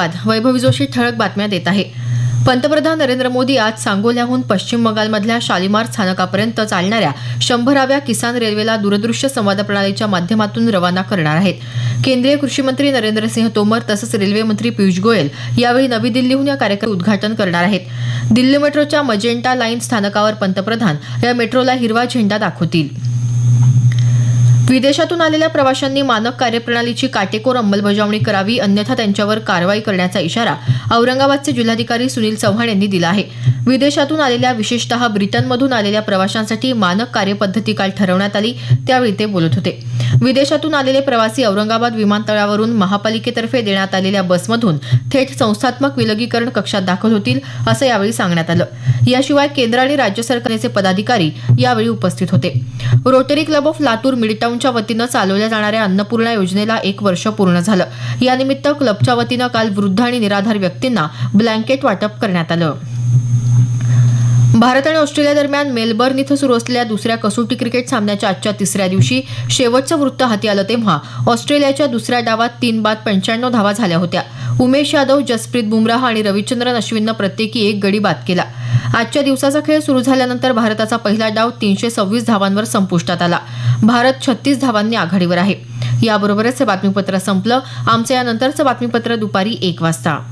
वैभवी जोशी ठळक बातम्या देत आहे. पंतप्रधान नरेंद्र मोदी आज सांगोल्याहून पश्चिम बंगालमधल्या शालिमार स्थानकापर्यंत चालणाऱ्या शंभराव्या किसान रेल्वेला दूरदृश्य संवाद प्रणालीच्या माध्यमातून रवाना करणार आहेत. केंद्रीय कृषी मंत्री नरेंद्र सिंह तोमर तसंच रेल्वे मंत्री पियुष गोयल यावेळी नवी दिल्लीहून या कार्यक्रमाचं उद्घाटन करणार आहेत. दिल्ली मेट्रोच्या मजेंटा लाईन स्थानकावर पंतप्रधान या मेट्रोला हिरवा झेंडा दाखवतील. विदेशातून आलेल्या प्रवाशांनी मानक कार्यप्रणालीची काटेकोर अंमलबजावणी करावी अन्यथा त्यांच्यावर कारवाई करण्याचा इशारा औरंगाबादचे जिल्हाधिकारी सुनील चव्हाण यांनी दिला आहे. विदेशातून आलेल्या विशेषतः ब्रिटनमधून आलेल्या प्रवाशांसाठी मानक कार्यपद्धती काल ठरवण्यात आली त्यावेळी ते बोलत होते. विदेशातून आलेले प्रवासी औरंगाबाद विमानतळावरून महापालिकेतर्फे देण्यात आलेल्या बसमधून थेट संस्थात्मक विलगीकरण कक्षात दाखल होतील असं यावेळी सांगण्यात आलं. याशिवाय केंद्र आणि राज्य सरकारचे पदाधिकारी यावेळी उपस्थित होते. रोटरी क्लब ऑफ लातूर मिडटाऊनच्या वतीनं चालवल्या जाणाऱ्या अन्नपूर्णा योजनेला एक वर्ष पूर्ण झालं. यानिमित्त क्लबच्या वतीनं काल वृद्ध आणि निराधार व्यक्तींना ब्लँकेट वाटप करण्यात आलं. भारत आणि ऑस्ट्रेलिया दरम्यान मेलबर्न इथं सुरू असलेल्या दुसऱ्या कसोटी क्रिकेट सामन्याच्या आजच्या तिसऱ्या दिवशी शेवटचं वृत्त हाती आलं तेव्हा ऑस्ट्रेलियाच्या दुसऱ्या डावात तीन बाद पंच्याण्णव धावा झाल्या होत्या. उमेश यादव जसप्रीत बुमराह आणि रविचंद्रन अश्विननं प्रत्येकी एक गडी बाद केला. आजच्या दिवसाचा खेळ सुरू झाल्यानंतर भारताचा पहिला डाव तीनशे सव्वीस धावांवर संपुष्टात आला. भारत छत्तीस धावांनी आघाडीवर आहे. याबरोबरच हे बातमीपत्र संपलं. आमचं यानंतरचं बातमीपत्र दुपारी एक वाजता.